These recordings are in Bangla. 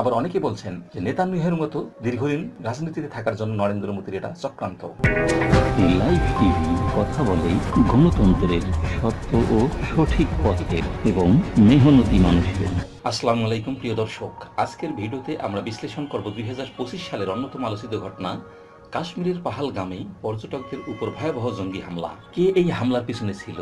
আবার অনেকে বলছেন যে নেতানিয়াহুর মতো দীর্ঘদিন রাজনীতিতে থাকার জন্য নরেন্দ্র মোদীর এটা চক্রান্ত। লাইভ টিভি কথা বলে গণতন্ত্রের সত্য ও সঠিক পথের এবং মেহনতি মানুষের আসসালামু আলাইকুম প্রিয় দর্শক। আজকের ভিডিওতে আমরা বিশ্লেষণ করব দুই হাজার পঁচিশ সালের অন্যতম আলোচিত ঘটনা কাশ্মীরের পাহালগামে পর্যটকদের উপর ভয়াবহ জঙ্গি হামলা। কে এই হামলার পিছনে ছিল?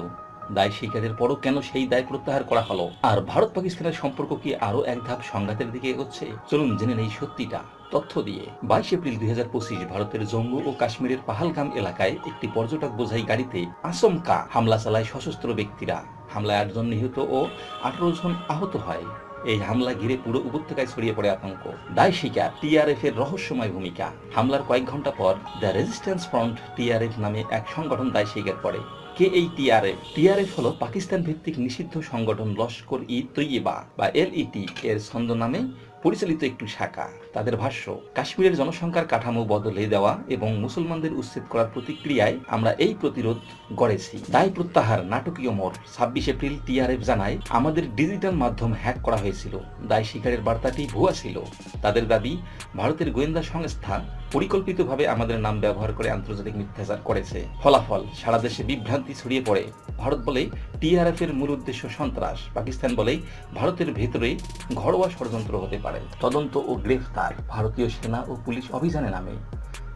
দায় স্বীকারের পরও কেন সেই দায় প্রত্যাহার করা হলো? আর ভারত পাকিস্তানের সম্পর্ক কি আরও এক ধাপ সংঘাতের দিকে এগোচ্ছে? চলুন জেনে নেই সত্যিটা। তথ্য দিয়ে, বাইশ এপ্রিল দুই হাজার পঁচিশ ভারতের জম্মু ও কাশ্মীরের পাহালগাম এলাকায় একটি পর্যটক বোঝাই গাড়িতে আচমকা হামলা চালায় সশস্ত্র ব্যক্তিরা। হামলায় আটজন নিহত ও আঠারো জন আহত হয়। এই হামলা ঘিরে পুরো উপত্যকায় ছড়িয়ে পড়ে আতঙ্ক। দায় স্বীকার টিআরএফ এর রহস্যময় ভূমিকা। হামলার কয়েক ঘণ্টা পর দ্য রেজিস্ট্যান্স ফ্রন্ট, টিআরএফ নামে এক সংগঠন দায় স্বীকার করে কে এই টিআরএফ? টিআরএফ হলো পাকিস্তান ভিত্তিক নিষিদ্ধ সংগঠন লস্কর ই তৈয়বা বা এলইটি, এর ছন্দ নামে পরিচালিত একটি শাখা। তাদের ভাষ্য, কাশ্মীরের জনসংখ্যার কাঠামো বদলে দেওয়া এবং মুসলমানদের উচ্ছেদ করার প্রতিক্রিয়ায় আমরা এই প্রতিরোধ গড়েছি। দায় প্রত্যাহার নাটকীয় মোড় ছাব্বিশ এপ্রিল টিআরএফ জানায়, আমাদের ডিজিটাল মাধ্যম হ্যাক করা হয়েছিল। দায় শিকারের বার্তাটি ভুয়া ছিল। তাদের দাবি, ভারতের গোয়েন্দা সংস্থা পরিকল্পিতভাবে আমাদের নাম ব্যবহার করে আন্তর্জাতিক মিথ্যাচার করেছে। ফলাফল, সারা দেশে বিভ্রান্তি ছড়িয়ে পড়ে। ভারত বলে টিআরএফ এর মূল উদ্দেশ্য সন্ত্রাস। পাকিস্তান বলে ভারতের ভেতরে ঘরোয়া ষড়যন্ত্র হতে পারে। তদন্ত ও গ্রেফতার ভারতীয় সেনা ও পুলিশ অভিযানে নামে।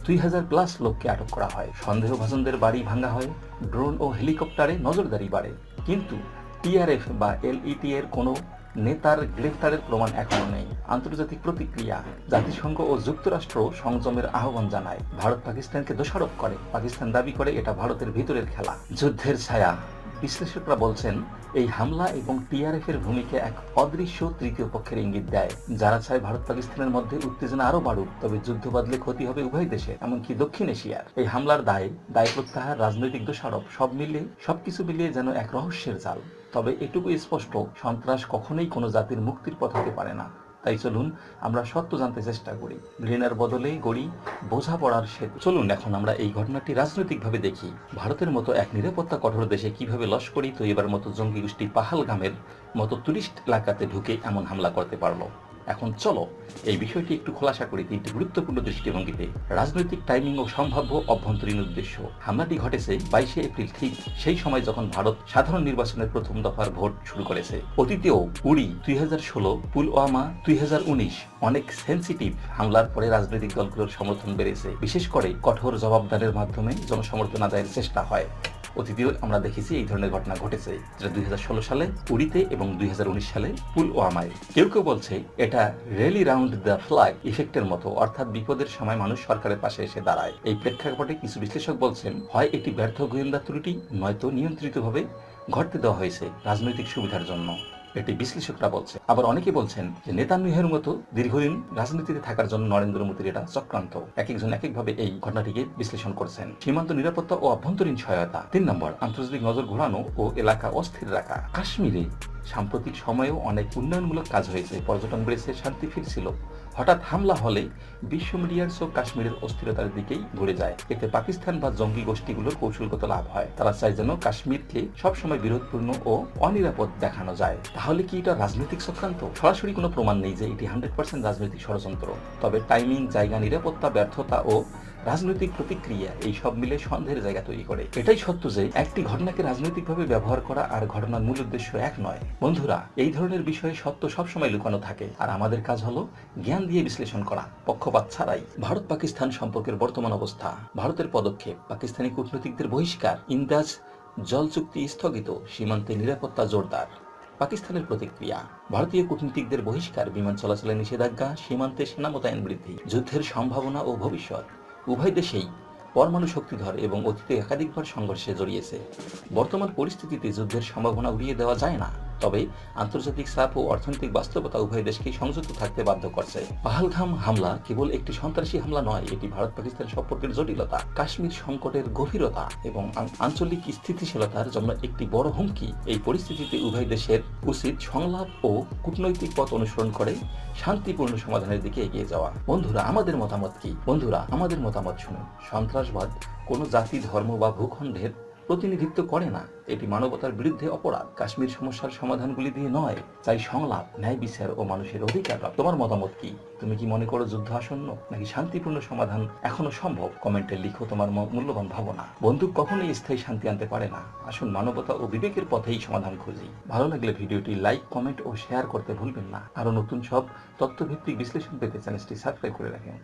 দুই হাজার প্লাস লোককে আটক করা হয়। সন্দেহভাজনদের বাড়ি ভাঙা হয়। ড্রোন ও হেলিকপ্টারে নজরদারি বাড়ে। কিন্তু টিআরএফ বা এলইটি এর কোনো নেতার গ্রেফতারের প্রমাণ এখনও নেই। আন্তর্জাতিক প্রতিক্রিয়া, জাতিসংঘ ও যুক্তরাষ্ট্র সংযমের আহ্বান জানায়। ভারত পাকিস্তানকে দোষারোপ করে। পাকিস্তান দাবি করে এটা ভারতের ভিতরের খেলা। যুদ্ধের ছায়া। বিশ্লেষকরা বলছেন, এই হামলা এবং টিআরএফ এর ভূমিকা এক অদৃশ্য তৃতীয় পক্ষের ইঙ্গিত দেয়। যারা চায় ভারত পাকিস্তানের মধ্যে উত্তেজনা আরও বাড়ুক, তবে যুদ্ধ বাদলে ক্ষতি হবে উভয় দেশে এমনকি দক্ষিণ এশিয়ার। এই হামলার দায় দায় প্রত্যাহার, রাজনৈতিক দোষারোপ, সব মিলিয়ে, সবকিছু মিলিয়ে যেন এক রহস্যের জাল। তবে এটুকু স্পষ্ট, সন্ত্রাস কখনোই কোনো জাতির মুক্তির পথ হতে পারে না। তাই চলুন আমরা সত্য জানতে চেষ্টা করি। ঘৃণার বদলে গড়ি, বোঝাপড়ার সেতু। চলুন এখন আমরা এই ঘটনাটি রাজনৈতিকভাবে দেখি। ভারতের মতো এক নিরাপত্তা কঠোর দেশে কীভাবে লস্করি তৈবার মতো জঙ্গি গোষ্ঠী পাহালগামের মতো টুরিস্ট এলাকাতে ঢুকে এমন হামলা করতে পারল। এখন চলো এই বিষয়টি একটু খোলাসা করি তিনটি গুরুত্বপূর্ণ দৃষ্টিভঙ্গিতে রাজনৈতিক টাইমিং ও সম্ভাব্য অভ্যন্তরীণ উদ্দেশ্য। হামলাটি ঘটেছে বাইশে এপ্রিল, ঠিক সেই সময় যখন ভারত সাধারণ নির্বাচনের প্রথম দফার ভোট শুরু করেছে। অতীতেও উড়ি দুই হাজার ষোলো, পুলওয়ামা, দুই হাজার উনিশ অনেক সেন্সিটিভ হামলার পরে রাজনৈতিক দলগুলোর সমর্থন বেড়েছে। বিশেষ করে কঠোর জবাবদারের মাধ্যমে জনসমর্থন আদায়ের চেষ্টা হয়। অতীতেও আমরা দেখেছি এই ধরনের ঘটনা ঘটেছে, যেটা দুই সালে পুরীতে এবং দুই হাজার উনিশ সালে পুলওয়ামায়। কেউ কেউ বলছে এটা রেলি রাউন্ড দ্য ফ্ল্যাগ ইফেক্টের মতো, অর্থাৎ বিপদের সময় মানুষ সরকারের পাশে এসে দাঁড়ায়। এই প্রেক্ষাপটে কিছু বিশ্লেষক বলছেন, হয় একটি ব্যর্থ গোয়েন্দা ত্রুটি, নয়তো নিয়ন্ত্রিতভাবে ঘটতে দেওয়া হয়েছে রাজনৈতিক সুবিধার জন্য। এটি বিশ্লেষকরা বলছে। আবার অনেকে বলছেন যে নেতানিয়াহুর মতো দীর্ঘদিন রাজনীতিতে থাকার জন্য নরেন্দ্র মোদীর এটা চক্রান্ত। এক একজন এক একভাবে এই ঘটনাটিকে বিশ্লেষণ করছেন। সীমান্ত নিরাপত্তা ও অভ্যন্তরীণ সহায়তা। তিন নম্বর, আন্তর্জাতিক নজর ঘোরানো ও এলাকা অস্থির রাখা। কাশ্মীরে সাম্প্রতিক সময়েও অনেক উন্নয়নমূলক কাজ হয়েছে। পর্যটন বেড়েছে, শান্তি ফিরছিল। হঠাৎ হামলা হলে বিশ্ব মিডিয়ার চোখ কাশ্মীরের অস্থিরতার দিকেই ঘুরে যায়। এতে পাকিস্তান বা জঙ্গি গোষ্ঠীগুলোর কৌশলগত লাভ হয়। তারা চায় যেন কাশ্মীরকে সবসময় বিরোধপূর্ণ ও অনিরাপদ দেখানো যায়। তাহলে কি এটা রাজনৈতিক চক্রান্ত? সরাসরি কোনো প্রমাণ নেই যে এটি হান্ড্রেড পার্সেন্ট রাজনৈতিক ষড়যন্ত্র। তবে টাইমিং, জায়গা নিরাপত্তা, ব্যর্থতা ও রাজনৈতিক প্রতিক্রিয়া এই সব মিলে সন্দেহের জায়গা তৈরি করে। এটাই সত্য যে একটি ঘটনাকে রাজনৈতিকভাবে ব্যবহার করা আর ঘটনার মূল উদ্দেশ্য এক নয়। বন্ধুরা, এই ধরনের বিষয়ে সত্য সবসময় লুকানো থাকে। আর আমাদের কাজ হলো জ্ঞান দিয়ে বিশ্লেষণ করা, পক্ষপাত ছাড়াই। ভারত পাকিস্তান সম্পর্কের বর্তমান অবস্থা, ভারতের পদক্ষেপ, পাকিস্তানি কূটনীতিকদের বহিষ্কার, ইন্দাজ, জল চুক্তি স্থগিত, সীমান্তে নিরাপত্তা জোরদার। পাকিস্তানের প্রতিক্রিয়া। ভারতীয় কূটনীতিকদের বহিষ্কার, বিমান চলাচলে নিষেধাজ্ঞা, সীমান্তে সেনা মোতায়েন বৃদ্ধি, যুদ্ধের সম্ভাবনা ও ভবিষ্যৎ উভয় দেশেই পরমাণু শক্তিধর এবং অতীতে একাধিকবার সংঘর্ষে জড়িয়েছে। বর্তমান পরিস্থিতিতে যুদ্ধের সম্ভাবনা উড়িয়ে দেওয়া যায় না। তবে আন্তর্জাতিক চাপ ও অর্থনৈতিক বাস্তবতা উভয় দেশকেই সংযুক্ত থাকতে বাধ্য করছে। পাহালগাম হামলা কেবল একটি সন্ত্রাসী হামলা নয়, এটি ভারত পাকিস্তান সম্পর্কের জটিলতা, কাশ্মীর সংকটের গভীরতা এবং আঞ্চলিক স্থিতিশীলতার জন্য একটি বড় হুমকি। এই পরিস্থিতিতে উভয় দেশের উচিত সংলাপ ও কূটনৈতিক পথ অনুসরণ করে শান্তিপূর্ণ সমাধানের দিকে এগিয়ে যাওয়া। বন্ধুরা, আমাদের মতামত কি? বন্ধুরা, আমাদের মতামত শুনুন। সন্ত্রাসবাদ কোনো জাতি, ধর্ম বা ভূখণ্ডের প্রতিনিধিত্ব করে না। এটি মানবতার বিরুদ্ধে অপরাধ। কাশ্মীর সমস্যার সমাধানগুলি দিয়ে নয় চাই সংলাপ, ন্যায় বিচার ও মানুষের অধিকার তোমার মতামত কি? তুমি কি মনে করো যুদ্ধ আসন্ন নাকি শান্তিপূর্ণ সমাধান এখনও সম্ভব? কমেন্টে লিখো তোমার মূল্যবান ভাবনা। বন্দুক কখনোই স্থায়ী শান্তি আনতে পারে না। আসুন মানবতা ও বিবেকের পথেই সমাধান খুঁজি। ভালো লাগলে ভিডিওটি লাইক, কমেন্ট ও শেয়ার করতে ভুলবেন না। আরও নতুন সব তথ্যভিত্তিক বিশ্লেষণ পেতে চ্যানেলটি সাবস্ক্রাইব করে রাখেন।